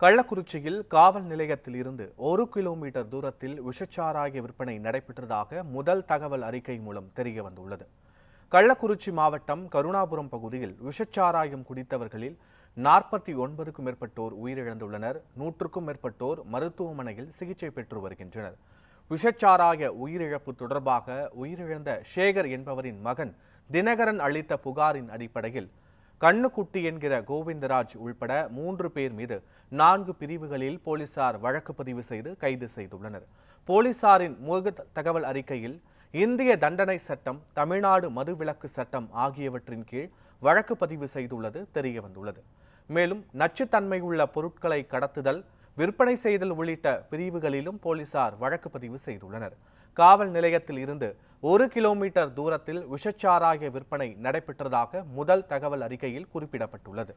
கள்ளக்குறிச்சியில் காவல் நிலையத்தில் இருந்து ஒரு கிலோமீட்டர் தூரத்தில் விஷச்சாராய விற்பனை நடைபெற்றதாக முதல் தகவல் அறிக்கை மூலம் தெரிய வந்துள்ளது. கள்ளக்குறிச்சி மாவட்டம் கருணாபுரம் பகுதியில் விஷச்சாராயம் குடித்தவர்களில் நாற்பத்தி ஒன்பதுக்கும் மேற்பட்டோர் உயிரிழந்துள்ளனர். நூற்றுக்கும் மேற்பட்டோர் மருத்துவமனையில் சிகிச்சை பெற்று வருகின்றனர். விஷச்சாராய உயிரிழப்பு தொடர்பாக உயிரிழந்த சேகர் என்பவரின் மகன் தினகரன் அளித்த புகாரின் அடிப்படையில் கண்ணுக்குட்டி என்கிற கோவிந்தராஜ் உள்பட மூன்று பேர் மீது நான்கு பிரிவுகளில் போலீசார் வழக்கு பதிவு செய்து கைது செய்துள்ளனர். போலீசாரின் முக தகவல் அறிக்கையில் இந்திய தண்டனை சட்டம் தமிழ்நாடு மதுவிலக்கு சட்டம் ஆகியவற்றின் கீழ் வழக்கு பதிவு செய்துள்ளது தெரிய வந்துள்ளது. மேலும் நச்சுத்தன்மையுள்ள பொருட்களை கடத்துதல் விற்பனை செய்தல் உள்ளிட்ட பிரிவுகளிலும் போலீசார் வழக்கு பதிவு செய்துள்ளனர். காவல் நிலையத்தில் இருந்து ஒரு கிலோமீட்டர் தூரத்தில் விஷச்சாராய விற்பனை நடைபெற்றதாக முதல் தகவல் அறிக்கையில் குறிப்பிடப்பட்டுள்ளது.